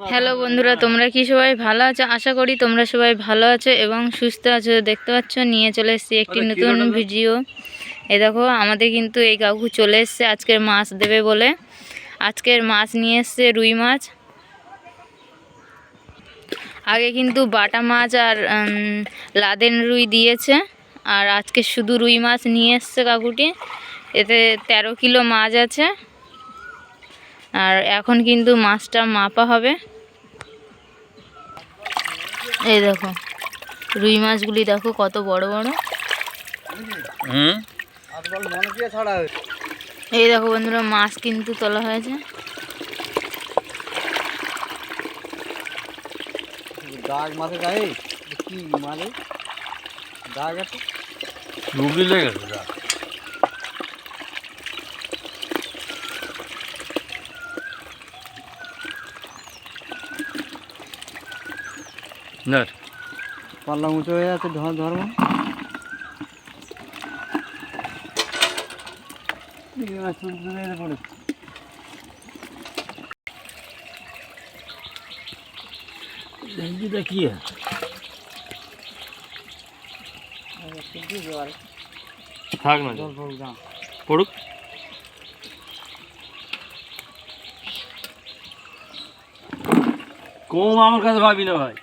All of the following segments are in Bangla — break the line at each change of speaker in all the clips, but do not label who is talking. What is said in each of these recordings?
হ্যালো বন্ধুরা তোমরা কি সবাই ভালো আছো? আশা করি তোমরা সবাই ভালো আছো এবং সুস্থ আছো। দেখতে পাচ্ছ নিয়ে চলে এসেছি একটি নতুন ভিডিও। এ দেখো আমাদের কিন্তু এই কাকু চলে এসছে আজকের মাছ দেবে বলে। আজকের মাছ নিয়ে এসছে রুই মাছ। আগে কিন্তু বাটা মাছ আর লাদেন রুই দিয়েছে। আর আজকে শুধু রুই মাছ নিয়ে এসছে কাকুটি। এতে তেরো কিলো মাছ আছে। আর এখন কিন্তু মাছটা মাপা হবে। এই দেখো রুই মাছগুলি দেখো কত বড় বড়।
হুম?
আজকাল মনে দিয়ে ছাড়া
এই দেখো বন্ধুরা মাছ কিন্তু তোলা হয়েছে।
দাগ মাছে গায়ে কি দাগ আছে?
রুগী লেগেছে যা না
পাল্লা উঁচু হয়ে আছে ধর ধর্ম
কি থাক না পড়ুক। কম আমার কাছে ভাবি না ভাই।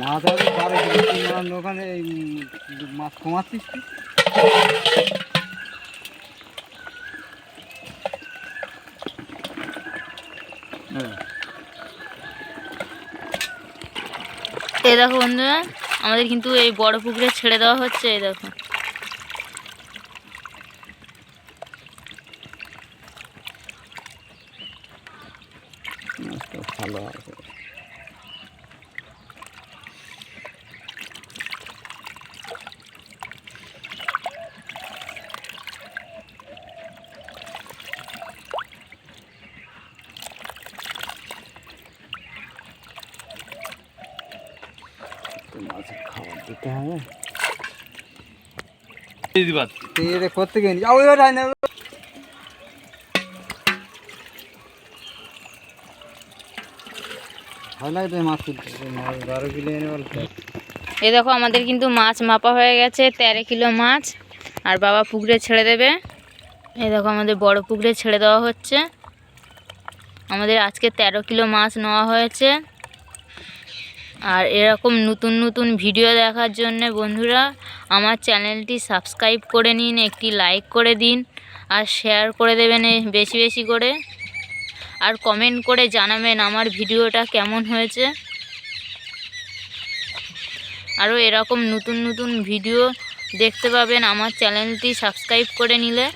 মাছ আছে তার ওখানে মাছ কমাচ্ছিস তুই
দেখো বন্ধুরা আমাদের কিন্তু এই বড় পুকুরে ছেড়ে দেওয়া হচ্ছে এই দেখো।
ভালো আছে। খাবার দিতে হবে। করতে গিয়ে যাও না বলতে
এই দেখো আমাদের কিন্তু মাছ মাপা হয়ে গেছে তেরো কিলো মাছ। আর বাবা পুকুরে ছেড়ে দেবে। এই দেখো আমাদের বড় পুকুরে ছেড়ে দেওয়া হচ্ছে। আমাদের আজকে তেরো কিলো মাছ নেওয়া হয়েছে। আর এরকম নতুন নতুন ভিডিও দেখার জন্য বন্ধুরা, আমার চ্যানেলটি সাবস্ক্রাইব করে নিন, একটি লাইক করে দিন, আর শেয়ার করে দেবেন বেশি বেশি করে। আর কমেন্ট করে জানাবেন আমার ভিডিওটা কেমন হয়েছে। আরও এরকম নতুন নতুন ভিডিও দেখতে পাবেন আমার চ্যানেলটি সাবস্ক্রাইব করে নিলে।